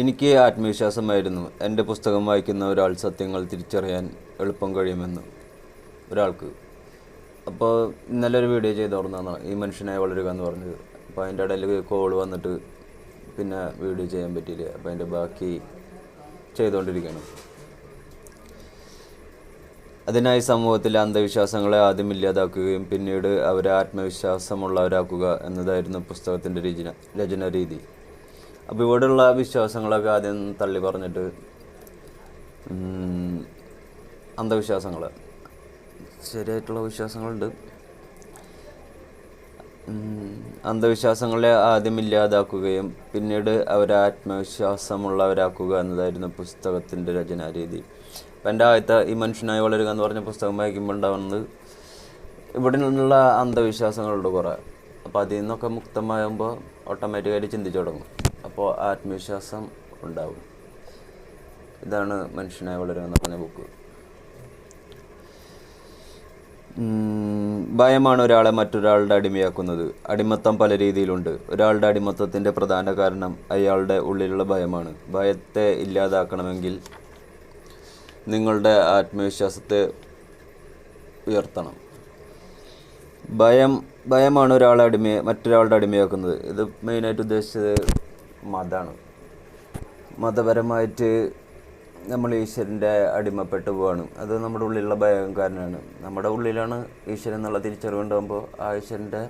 എനിക്ക് ആത്മവിശ്വാസമായിരുന്നു. എന്റെ പുസ്തകം വായിക്കുന്ന ഒരാൾ സത്യങ്ങൾ തിരിച്ചറിയാൻ എളുപ്പം കഴിയുമെന്ന് ഒരാൾക്ക്. അപ്പോൾ ഇന്നലെ ഒരു വീഡിയോ ചെയ്ത് തുടർന്നാണ് ഈ മനുഷ്യനായി വളരുക എന്ന് പറഞ്ഞത്. അപ്പോൾ അതിന്റെ ഇടയിൽ കോൾ വന്നിട്ട് പിന്നെ വീഡിയോ ചെയ്യാൻ പറ്റിയില്ല. അപ്പോൾ അതിന്റെ ബാക്കി ചെയ്തുകൊണ്ടിരിക്കുകയാണ് അതിനായി സമൂഹത്തിലെ അന്ധവിശ്വാസങ്ങളെ ആദ്യം ഇല്ലാതാക്കുകയും പിന്നീട് അവരെ ആത്മവിശ്വാസമുള്ളവരാക്കുക എന്നതായിരുന്നു പുസ്തകത്തിന്റെ രചന രചന രീതി അപ്പോൾ ഇവിടെയുള്ള വിശ്വാസങ്ങളൊക്കെ ആദ്യം തള്ളി പറഞ്ഞിട്ട് അന്ധവിശ്വാസങ്ങൾ ശരിയായിട്ടുള്ള വിശ്വാസങ്ങളുണ്ട്. അന്ധവിശ്വാസങ്ങളെ ആദ്യം ഇല്ലാതാക്കുകയും പിന്നീട് അവരെ ആത്മവിശ്വാസമുള്ളവരാക്കുക എന്നതായിരുന്നു പുസ്തകത്തിന്റെ രചനാരീതി അപ്പം എന്റെ ആദ്യത്തെ ഈ മനുഷ്യനായി വളരുക എന്ന് പറഞ്ഞ പുസ്തകം വായിക്കുമ്പോൾ ഉണ്ടാവുന്നത് ഇവിടെ നിന്നുള്ള അന്ധവിശ്വാസങ്ങളുണ്ട് കുറേ. അപ്പോൾ അതിൽ നിന്നൊക്കെ മുക്തമാകുമ്പോൾ ഓട്ടോമാറ്റിക്കായിട്ട് ചിന്തിച്ചു തുടങ്ങും. അപ്പോൾ ആത്മവിശ്വാസം ഉണ്ടാവും. ഇതാണ് മനുഷ്യനായി വളരുക എന്ന് പറഞ്ഞ ബുക്ക്. ഭയമാണ് ഒരാളെ മറ്റൊരാളുടെ അടിമയാക്കുന്നത്. അടിമത്തം പല രീതിയിലുണ്ട്. ഒരാളുടെ അടിമത്തത്തിന്റെ പ്രധാന കാരണം അയാളുടെ ഉള്ളിലുള്ള ഭയമാണ്. ഭയത്തെ ഇല്ലാതാക്കണമെങ്കിൽ നിങ്ങളുടെ ആത്മവിശ്വാസത്തെ ഉയർത്തണം. ഭയം ഭയമാണ് ഒരാളെ അടിമയെ മറ്റൊരാളുടെ അടിമയാക്കുന്നത്. ഇത് മെയിനായിട്ട് ഉദ്ദേശിച്ചത് മതമാണ് മതപരമായിട്ട് നമ്മൾ ഈശ്വരന്റെ അടിമപ്പെട്ടു പോവാണ്. അത് നമ്മുടെ ഉള്ളിലുള്ള ഭയം കാരണമാണ്. നമ്മുടെ ഉള്ളിലാണ് ഈശ്വരൻ എന്നുള്ള തിരിച്ചറിവുണ്ടാകുമ്പോൾ ആ ഈശ്വരന്റെ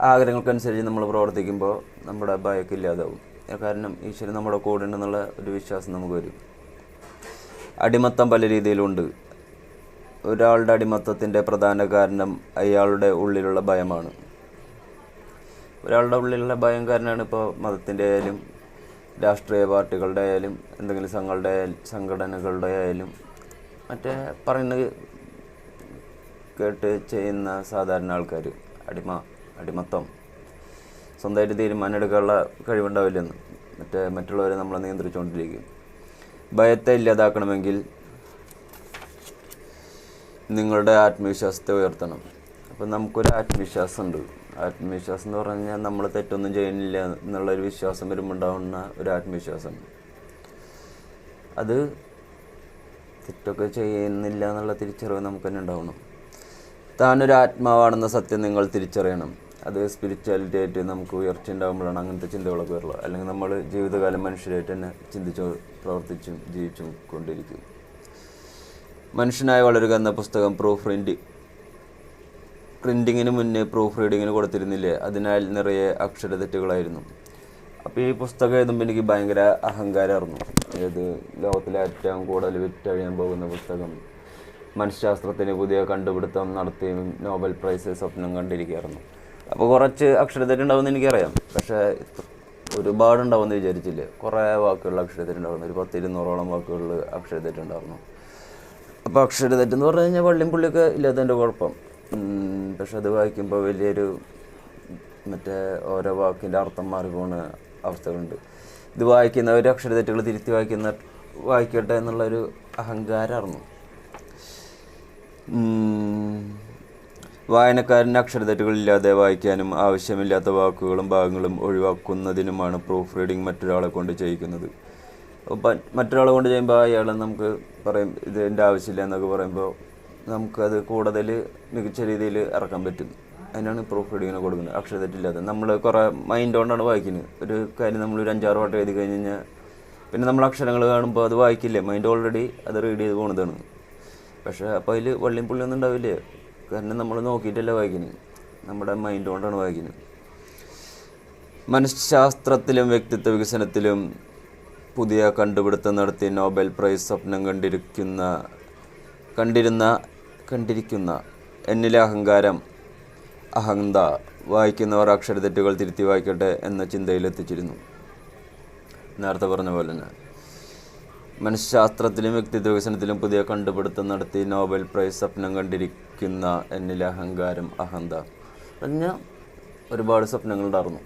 ആഗ്രഹങ്ങൾക്കനുസരിച്ച് നമ്മൾ പ്രവർത്തിക്കുമ്പോൾ നമ്മുടെ ഭയമൊക്കെ ഇല്ലാതാവും. കാരണം ഈശ്വരൻ നമ്മുടെ കൂടെ ഉണ്ടെന്നുള്ള ഒരു വിശ്വാസം നമുക്ക് വരും. അടിമത്തം പല രീതിയിലുണ്ട്. ഒരാളുടെ അടിമത്തത്തിന്റെ പ്രധാന കാരണം അയാളുടെ ഉള്ളിലുള്ള ഭയമാണ്. ഒരാളുടെ ഉള്ളിലുള്ള ഭയം കാരണമാണ് ഇപ്പോൾ മതത്തിന്റെ ആയാലും രാഷ്ട്രീയ പാർട്ടികളുടെ ആയാലും എന്തെങ്കിലും സംഘങ്ങളുടെ സംഘടനകളുടെ ആയാലും മറ്റേ പറയുന്നത് കേട്ട് ചെയ്യുന്ന സാധാരണ ആൾക്കാർ അടിമ അടിമത്തം. സ്വന്തമായിട്ട് തീരുമാനം എടുക്കാനുള്ള കഴിവുണ്ടാവില്ലെന്ന് മറ്റേ മറ്റുള്ളവരെ നമ്മളെ നിയന്ത്രിച്ചുകൊണ്ടിരിക്കും. ഭയത്തെ ഇല്ലാതാക്കണമെങ്കിൽ നിങ്ങളുടെ ആത്മവിശ്വാസത്തെ ഉയർത്തണം. അപ്പം നമുക്കൊരു ആത്മവിശ്വാസമുണ്ട്. ആത്മവിശ്വാസം എന്ന് പറഞ്ഞു കഴിഞ്ഞാൽ നമ്മൾ തെറ്റൊന്നും ചെയ്യുന്നില്ല എന്നുള്ളൊരു വിശ്വാസം വരുമ്പോൾ ഉണ്ടാവുന്ന ഒരു ആത്മവിശ്വാസം. അത് തെറ്റൊക്കെ ചെയ്യുന്നില്ല എന്നുള്ള തിരിച്ചറിവ് നമുക്ക് തന്നെ ഉണ്ടാവണം. താനൊരു ആത്മാവാണെന്ന സത്യം നിങ്ങൾ തിരിച്ചറിയണം. അത് സ്പിരിച്വാലിറ്റി ആയിട്ട് നമുക്ക് ഉയർച്ച ഉണ്ടാകുമ്പോഴാണ് അങ്ങനത്തെ ചിന്തകളൊക്കെ വരുള്ളൂ. അല്ലെങ്കിൽ നമ്മൾ ജീവിതകാലം മനുഷ്യരായിട്ട് തന്നെ ചിന്തിച്ചു പ്രവർത്തിച്ചും ജീവിച്ചും കൊണ്ടിരിക്കും. മനുഷ്യനായി വളരുക എന്ന പുസ്തകം പ്രൂഫ് പ്രിന്റ് പ്രിന്റിങ്ങിന് മുന്നേ പ്രൂഫ് റീഡിങ്ങിന് കൊടുത്തിരുന്നില്ലേ? അതിനാൽ നിറയെ അക്ഷരതെറ്റുകളായിരുന്നു അപ്പോൾ ഈ പുസ്തകം എഴുതുമ്പോൾ എനിക്ക് ഭയങ്കര അഹങ്കാരമായിരുന്നു. അതായത് ലോകത്തിലെ ഏറ്റവും കൂടുതൽ വിറ്റഴിയാൻ പോകുന്ന പുസ്തകം. മനഃശാസ്ത്രത്തിന് പുതിയ കണ്ടുപിടുത്തം നടത്തിയും നോബൽ പ്രൈസ് സ്വപ്നം കണ്ടിരിക്കുകയായിരുന്നു. അപ്പോൾ കുറച്ച് അക്ഷരത്തെറ്റുണ്ടാവുമെന്ന് എനിക്കറിയാം. പക്ഷേ ഒരുപാടുണ്ടാവുമെന്ന് വിചാരിച്ചില്ല? കുറേ വാക്കുകളിൽ അക്ഷരതെറ്റുണ്ടാവുന്നു ഒരു പത്ത് ഇരുന്നൂറോളം വാക്കുകളിൽ അക്ഷരത്തെറ്റുണ്ടായിരുന്നു അപ്പോൾ അക്ഷരതെറ്റെന്ന് പറഞ്ഞു കഴിഞ്ഞാൽ വള്ളിയും പുള്ളിയൊക്കെ ഇല്ലാത്തതിന്റെ കുഴപ്പം. പക്ഷെ അത് വായിക്കുമ്പോൾ വലിയൊരു മറ്റേ ഓരോ വാക്കിന്റെ അർത്ഥം മാറി പോണ അവസ്ഥകളുണ്ട്. ഇത് വായിക്കുന്ന ഒരു അക്ഷരതെറ്റുകൾ തിരുത്തി വായിക്കുന്ന വായിക്കട്ടെ എന്നുള്ളൊരു അഹങ്കാരമായിരുന്നു വായനക്കാരൻ അക്ഷര അക്ഷരതെറ്റുകളില്ലാതെ വായിക്കാനും ആവശ്യമില്ലാത്ത വാക്കുകളും ഭാഗങ്ങളും ഒഴിവാക്കുന്നതിനുമാണ് പ്രൂഫ് റീഡിങ് മറ്റൊരാളെ കൊണ്ട് ചെയ്യിക്കുന്നത്. മറ്റൊരാളെ കൊണ്ട് ചെയ്യുമ്പോൾ അയാൾ നമുക്ക് പറയും ഇതിന്റെ ആവശ്യമില്ല എന്നൊക്കെ പറയുമ്പോൾ നമുക്കത് കൂടുതൽ മികച്ച രീതിയിൽ ഇറക്കാൻ പറ്റും. അതിനാണ് പ്രൂഫ് റീഡിങ്ങിന് കൊടുക്കുന്നത്. അക്ഷരതെറ്റില്ലാതെ നമ്മൾ കുറേ മൈൻഡ് കൊണ്ടാണ് വായിക്കുന്നത്. ഒരു കാര്യം നമ്മൾ ഒരു അഞ്ചാറ് വട്ടം എഴുതി കഴിഞ്ഞ് കഴിഞ്ഞാൽ പിന്നെ നമ്മൾ അക്ഷരങ്ങൾ കാണുമ്പോൾ അത് വായിക്കില്ലേ? മൈൻഡ് ഓൾറെഡി അത് റീഡ് ചെയ്ത് പോണതാണ്. പക്ഷേ അപ്പോൾ അതിൽ വള്ളിയും പുള്ളിയൊന്നും ഉണ്ടാവില്ലേ? കാരണം നമ്മൾ നോക്കിയിട്ടല്ല വായിക്കുന്നത്. നമ്മുടെ മൈൻഡ് കൊണ്ടാണ് വായിക്കുന്നത്. മനഃശാസ്ത്രത്തിലും വ്യക്തിത്വ വികസനത്തിലും പുതിയ കണ്ടുപിടുത്തം നടത്തി നോബൽ പ്രൈസ് സ്വപ്നം കണ്ടിരിക്കുന്ന കണ്ടിരുന്ന കണ്ടിരിക്കുന്ന എന്നിലെ അഹങ്കാരം അഹന്ത വായിക്കുന്നവർ അക്ഷര തെറ്റുകൾ തിരുത്തി വായിക്കട്ടെ എന്ന ചിന്തയിലെത്തിച്ചിരുന്നു നേരത്തെ പറഞ്ഞ പോലെ തന്നെ മനഃശാസ്ത്രത്തിലും വ്യക്തിത്വ വികസനത്തിലും പുതിയ കണ്ടുപിടുത്തം നടത്തി നോബൽ പ്രൈസ് സ്വപ്നം കണ്ടിരിക്കുന്ന എന്നിലെ അഹങ്കാരം അഹന്ത പറഞ്ഞാൽ ഒരുപാട് സ്വപ്നങ്ങളുണ്ടായിരുന്നു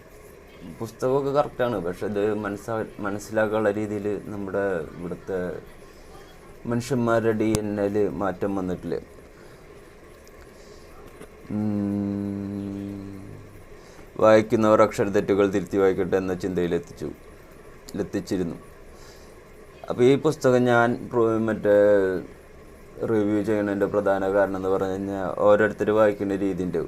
പുസ്തകമൊക്കെ കറക്റ്റാണ് പക്ഷെ ഇത് മനസ്സാ മനസ്സിലാക്കാനുള്ള രീതിയിൽ നമ്മുടെ ഇവിടുത്തെ മനുഷ്യന്മാരുടെ ഡി എൻ എൽ മാറ്റം വന്നിട്ടില്ല. വായിക്കുന്നവർ അക്ഷരതെറ്റുകൾ തിരുത്തി വായിക്കട്ടെ എന്ന ചിന്തയിലെത്തിച്ചു എത്തിച്ചിരുന്നു അപ്പോൾ ഈ പുസ്തകം ഞാൻ മറ്റേ റിവ്യൂ ചെയ്യണതിന്റെ പ്രധാന കാരണം എന്ന് പറഞ്ഞു കഴിഞ്ഞാൽ ഓരോരുത്തർ വായിക്കുന്ന രീതിന്റെ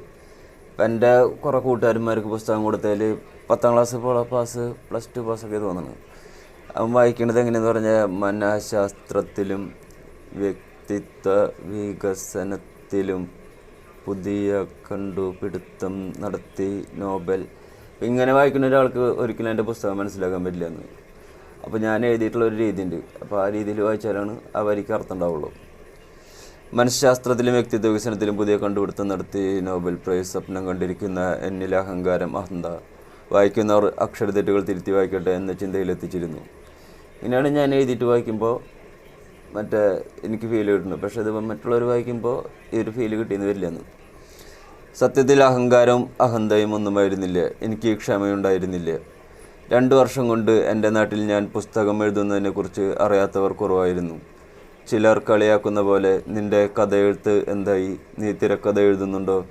ഇപ്പം എന്റെ കുറേ കൂട്ടുകാരന്മാർക്ക് പുസ്തകം കൊടുത്തതിൽ പത്താം ക്ലാസ് പാസ് പ്ലസ് ടു പാസ്സൊക്കെ തോന്നുന്നു അവൻ വായിക്കുന്നത് എങ്ങനെയെന്ന് പറഞ്ഞാൽ മനഃശാസ്ത്രത്തിലും വ്യക്തിത്വ വികസനത്തിലും പുതിയ കണ്ടുപിടുത്തം നടത്തി നോബൽ. ഇങ്ങനെ വായിക്കുന്ന ഒരാൾക്ക് ഒരിക്കലും എന്റെ പുസ്തകം മനസ്സിലാക്കാൻ പറ്റില്ല എന്ന് അപ്പോൾ ഞാൻ എഴുതിയിട്ടുള്ള ഒരു രീതി ഉണ്ട് അപ്പോൾ ആ രീതിയിൽ വായിച്ചാലാണ് ആ വരിക്ക് അർത്ഥം ഉണ്ടാവുള്ളൂ മനഃശാസ്ത്രത്തിലും വ്യക്തിത്വ വികസനത്തിലും പുതിയ കണ്ടുപിടുത്തം നടത്തി നോബൽ പ്രൈസ് സ്വപ്നം കണ്ടിരിക്കുന്ന എന്നിൽ അഹങ്കാരം അഹന്ത വായിക്കുന്നവർ അക്ഷരതെറ്റുകൾ തിരുത്തി വായിക്കട്ടെ എന്ന ചിന്തയിലെത്തിച്ചിരുന്നു ഇങ്ങനെയാണ് ഞാൻ എഴുതിയിട്ട് വായിക്കുമ്പോൾ മറ്റേ എനിക്ക് ഫീൽ കിട്ടുന്നു. പക്ഷെ ഇത് മറ്റുള്ളവർ വായിക്കുമ്പോൾ ഈ ഒരു ഫീൽ കിട്ടിയെന്ന് വരില്ലെന്ന്. സത്യത്തിൽ അഹങ്കാരവും അഹന്തയും ഒന്നുമായിരുന്നില്ല എനിക്ക് ക്ഷമയുണ്ടായിരുന്നില്ല. രണ്ട് വർഷം കൊണ്ട് എന്റെ നാട്ടിൽ ഞാൻ പുസ്തകം എഴുതുന്നതിനെക്കുറിച്ച് അറിയാത്തവർ കുറവായിരുന്നു. ചിലർ കളിയാക്കുന്ന പോലെ നിന്റെ കഥയെഴുത്ത് എന്തായി? നീ തിരക്കഥ എഴുതുന്നുണ്ടോ?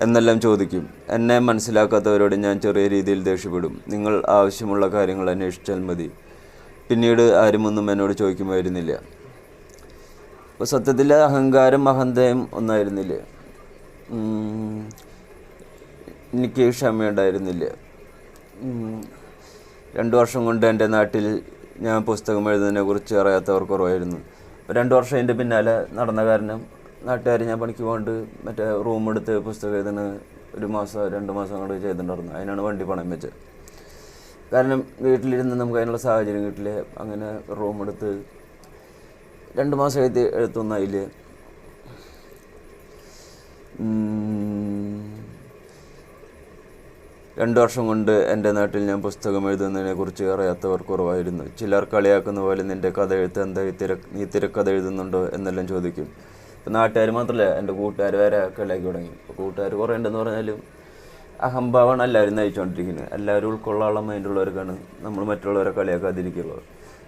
എന്നെല്ലാം ചോദിക്കും. എന്നെ മനസ്സിലാക്കാത്തവരോട് ഞാൻ ചെറിയ രീതിയിൽ ദേഷ്യപ്പെടും. നിങ്ങൾ ആവശ്യമുള്ള കാര്യങ്ങൾ അന്വേഷിച്ചാൽ മതി. പിന്നീട് ആരുമൊന്നും എന്നോട് ചോദിക്കുമായിരുന്നില്ല. അപ്പോൾ സത്യത്തിൽ അഹങ്കാരം അഹന്തയും ഒന്നായിരുന്നില്ല. എനിക്ക് ക്ഷമയുണ്ടായിരുന്നില്ല. രണ്ട് വർഷം കൊണ്ട് എന്റെ നാട്ടിൽ ഞാൻ പുസ്തകം എഴുതുന്നതിനെ കുറിച്ച് അറിയാത്തവർ കുറവായിരുന്നു രണ്ട് വർഷം എന്റെ പിന്നാലെ നടന്ന കാരണം നാട്ടുകാർ ഞാൻ പണിക്ക് പോകൊണ്ട് മറ്റേ റൂം എടുത്ത് പുസ്തകം എഴുതുന്ന ഒരു മാസം രണ്ട് മാസം കൊണ്ട് ചെയ്തിട്ടുണ്ടായിരുന്നു. അതിനാണ് വണ്ടി പണയം വെച്ചത്. കാരണം വീട്ടിലിരുന്ന് നമുക്ക് അതിനുള്ള സാഹചര്യം കിട്ടില്ല? അങ്ങനെ റൂം എടുത്ത് രണ്ട് മാസം എഴുതി എഴുത്തൊന്നായില്ലേ രണ്ട് വർഷം കൊണ്ട് എന്റെ നാട്ടിൽ ഞാൻ പുസ്തകം എഴുതുന്നതിനെ കുറിച്ച് അറിയാത്തവർ കുറവായിരുന്നു. ചിലർ കളിയാക്കുന്ന പോലെ നിന്റെ കഥ എഴുത്ത് എന്താ തിര നീ തിരക്കഥ എഴുതുന്നുണ്ടോ എന്നെല്ലാം ചോദിക്കും. ഇപ്പം നാട്ടുകാർ മാത്രമല്ല എന്റെ കൂട്ടുകാർ വരെ കളിയാക്കി തുടങ്ങി. ഇപ്പോൾ കൂട്ടുകാർ കുറേ ഉണ്ടെന്ന് പറഞ്ഞാലും അഹംഭാവമാണ് എല്ലാവരും നയിച്ചുകൊണ്ടിരിക്കുന്നത് എല്ലാവരും ഉൾക്കൊള്ളാനുള്ള മൈൻഡുള്ളവർക്കാണ് നമ്മൾ മറ്റുള്ളവരെ കളിയാക്കാതിരിക്കുള്ളൂ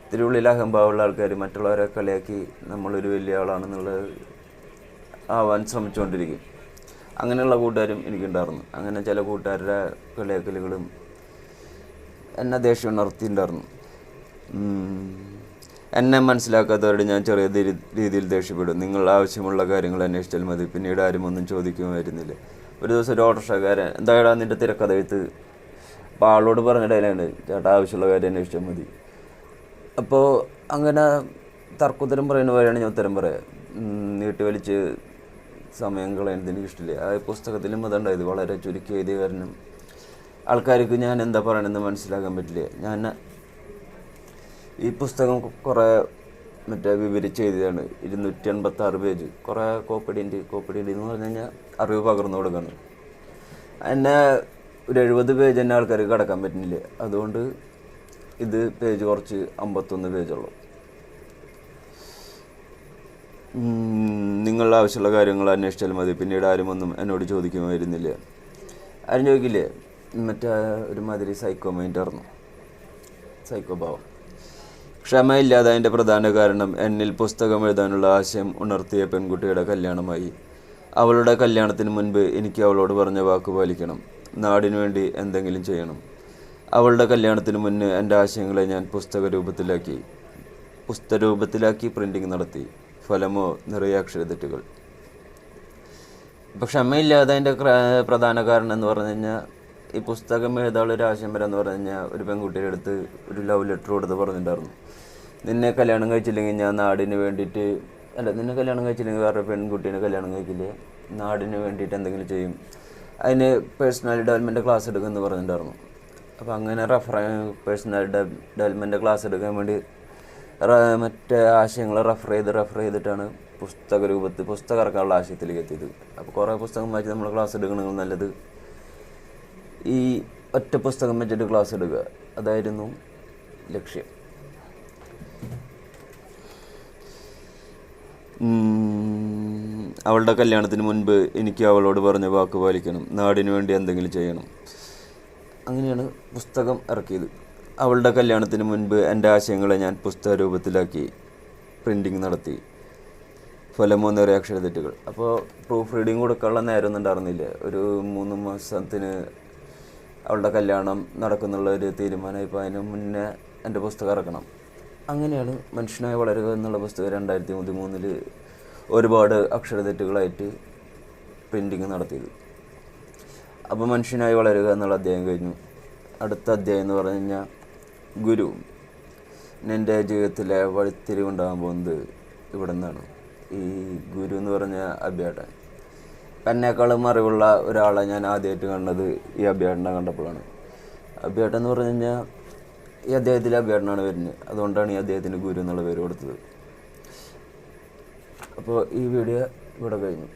ഇത്തിരി ഉള്ളിൽ അഹംഭാവമുള്ള ആൾക്കാർ മറ്റുള്ളവരെ കളിയാക്കി നമ്മളൊരു വലിയ ആളാണെന്നുള്ളത് ആവാൻ ശ്രമിച്ചുകൊണ്ടിരിക്കും. അങ്ങനെയുള്ള കൂട്ടുകാരും എനിക്കുണ്ടായിരുന്നു. അങ്ങനെ ചില കൂട്ടുകാരുടെ കളിയാക്കലുകളും എന്നെ ദേഷ്യം ഉണർത്തിയിട്ടുണ്ടായിരുന്നു. എന്നെ മനസ്സിലാക്കാത്തവരോട് ഞാൻ ചെറിയ രീതി- രീതിയിൽ ദേഷ്യപ്പെടും. നിങ്ങൾ ആവശ്യമുള്ള കാര്യങ്ങൾ അന്വേഷിച്ചാൽ മതി. പിന്നീട് ആരും ഒന്നും ചോദിക്കുമായിരുന്നില്ല. ഒരു ദിവസം ഒരു ഓട്ടോറിക്ഷക്കാരൻ എന്തായാലും നിന്റെ തിരക്കഥ എഴുത്ത്? അപ്പോൾ ആളോട് പറഞ്ഞ ചേട്ടാ ആവശ്യമുള്ള കാര്യം അന്വേഷിച്ചാൽ മതി. അപ്പോൾ അങ്ങനെ തർക്കുത്തരം പറയുന്ന പോലെയാണ് ഞാൻ ഉത്തരം പറയുക നീട്ടി വലിച്ച് സമയം കളയുന്നത് എനിക്ക് ഇഷ്ടമില്ല ആ പുസ്തകത്തിലും അതുണ്ടായത് വളരെ ചുരുക്കി എഴുതിയ കാരണം ആൾക്കാർക്ക് ഞാൻ എന്താ പറയണമെന്ന് മനസ്സിലാക്കാൻ പറ്റില്ല. ഞാൻ ഈ പുസ്തകം കുറേ മറ്റേ വിവരിച്ച് എഴുതിയതാണ്. ഇരുന്നൂറ്റി എൺപത്തി ആറ് പേജ് കുറേ കോപ്പടിന്റെ കോപ്പടിന്റെ എന്ന് പറഞ്ഞു കഴിഞ്ഞാൽ അറിവ് പകർന്നു കൊടുക്കണം. എന്നെ ഒരു എഴുപത് പേജ് തന്നെ ആൾക്കാർക്ക് കടക്കാൻ പറ്റുന്നില്ല. അതുകൊണ്ട് ഇത് പേജ് കുറച്ച് അമ്പത്തൊന്ന് പേജുള്ളൂ. നിങ്ങളുടെ ആവശ്യമുള്ള കാര്യങ്ങൾ അന്വേഷിച്ചാൽ മതി. പിന്നീട് ആരും ഒന്നും എന്നോട് ചോദിക്കുമായിരുന്നില്ല. ആരും ചോദിക്കില്ലേ? മറ്റേ ഒരുമാതിരി സൈക്കോ മൈൻഡ് ആയിരുന്നു. സൈക്കോ ഭാവം. അതിന്റെ പ്രധാന കാരണം എന്നിൽ പുസ്തകം എഴുതാനുള്ള ആശയം ഉണർത്തിയ പെൺകുട്ടിയുടെ കല്യാണമായി. അവളുടെ കല്യാണത്തിന് മുൻപ് എനിക്ക് അവളോട് പറഞ്ഞ വാക്ക് പാലിക്കണം. നാടിനു വേണ്ടി എന്തെങ്കിലും ചെയ്യണം. അവളുടെ കല്യാണത്തിന് മുന്നേ എന്റെ ആശയങ്ങളെ ഞാൻ പുസ്തക രൂപത്തിലാക്കി പുസ്തക രൂപത്തിലാക്കി പ്രിന്റിങ് നടത്തി ഫലമോ നിറയെ അക്ഷരതെറ്റുകൾ ഇപ്പം ക്ഷമയില്ലാതെ അതിന്റെ പ്രധാന കാരണം എന്ന് പറഞ്ഞു കഴിഞ്ഞാൽ ഈ പുസ്തകം എഴുതാനുള്ള ഒരു ആശയം വരാമെന്ന് പറഞ്ഞു കഴിഞ്ഞാൽ ഒരു പെൺകുട്ടിയുടെ അടുത്ത് ഒരു ലവ് ലെറ്റർ കൊടുത്ത് പറഞ്ഞിട്ടുണ്ടായിരുന്നു. നിന്നെ കല്യാണം കഴിച്ചില്ലെങ്കിൽ ഞാൻ നാടിന് വേണ്ടിയിട്ട് അല്ല നിന്നെ കല്യാണം കഴിച്ചില്ലെങ്കിൽ വേറെ പെൺകുട്ടീനെ കല്യാണം കഴിക്കില്ലേ? നാടിന് വേണ്ടിയിട്ട് എന്തെങ്കിലും ചെയ്യും. അതിന് പേഴ്സണൽ ഡെവലപ്മെന്റ് ക്ലാസ് എടുക്കുമെന്ന് പറഞ്ഞിട്ടുണ്ടായിരുന്നു. അപ്പോൾ അങ്ങനെ റഫർ പേഴ്സണൽ ഡെവലപ്മെന്റ് ക്ലാസ് എടുക്കാൻ വേണ്ടി മറ്റേ ആശയങ്ങൾ റെഫർ ചെയ്ത് റെഫർ ചെയ്തിട്ടാണ് പുസ്തക രൂപത്തിൽ പുസ്തകം ഇറക്കാനുള്ള ആശയത്തിലേക്ക് എത്തിയത്. അപ്പോൾ കുറേ പുസ്തകം വായിച്ച് നമ്മൾ ക്ലാസ് എടുക്കണമെങ്കിൽ നല്ലത് ഈ ഒറ്റ പുസ്തകം വെച്ചിട്ട് ക്ലാസ് എടുക്കുക അതായിരുന്നു ലക്ഷ്യം. അവളുടെ കല്യാണത്തിന് മുൻപ് എനിക്ക് അവളോട് പറഞ്ഞ വാക്ക് പാലിക്കണം. നാടിനു വേണ്ടി എന്തെങ്കിലും ചെയ്യണം. അങ്ങനെയാണ് പുസ്തകം ഇറക്കിയത്. അവളുടെ കല്യാണത്തിന് മുൻപ് എന്റെ ആശയങ്ങളെ ഞാൻ പുസ്തക രൂപത്തിലാക്കി പ്രിന്റിങ് നടത്തി. ഫലമോനേരെ അക്ഷര തെറ്റുകൾ. അപ്പോൾ പ്രൂഫ് റീഡിങ് കൊടുക്കാനുള്ള നേരമൊന്നും ഉണ്ടായിരുന്നില്ല. ഒരു മൂന്ന് മാസത്തിന് അവളുടെ കല്യാണം നടക്കുന്നുള്ള ഒരു തീരുമാനം അതിന് മുന്നേ എന്റെ പുസ്തകം ഇറക്കണം. അങ്ങനെയാണ് മനുഷ്യനായി വളരുക എന്നുള്ള പുസ്തകം രണ്ടായിരത്തി പതിമൂന്നിൽ ഒരുപാട് അക്ഷര തെറ്റുകളായിട്ട് പ്രിന്റിങ് നടത്തിയത്. അപ്പോൾ മനുഷ്യനായി വളരുക എന്നുള്ള അധ്യായം കഴിഞ്ഞു. അടുത്ത അധ്യായം എന്ന് പറഞ്ഞു കഴിഞ്ഞാൽ ഗുരു എന്റെ ജീവിതത്തിലെ വഴിത്തിരിവുണ്ടാകാൻ പോകുന്നത് ഇവിടെ നിന്നാണ് ഈ ഗുരു എന്ന് പറഞ്ഞ അഭ്യാട്ടൻ എന്നെക്കാളും അറിവുള്ള ഒരാളെ ഞാൻ ആദ്യമായിട്ട് കണ്ടത് ഈ അഭ്യാട്ടനെ കണ്ടപ്പോഴാണ്. അഭ്യാട്ടൻ എന്ന് പറഞ്ഞു കഴിഞ്ഞാൽ ഈ അദ്ദേഹത്തിലെ അഭ്യാട്ടനാണ് വരുന്നത്. അതുകൊണ്ടാണ് ഈ അദ്ദേഹത്തിന്റെ ഗുരു എന്നുള്ള പേര് കൊടുത്തത്. അപ്പോൾ ഈ വീഡിയോ ഇവിടെ കഴിഞ്ഞു.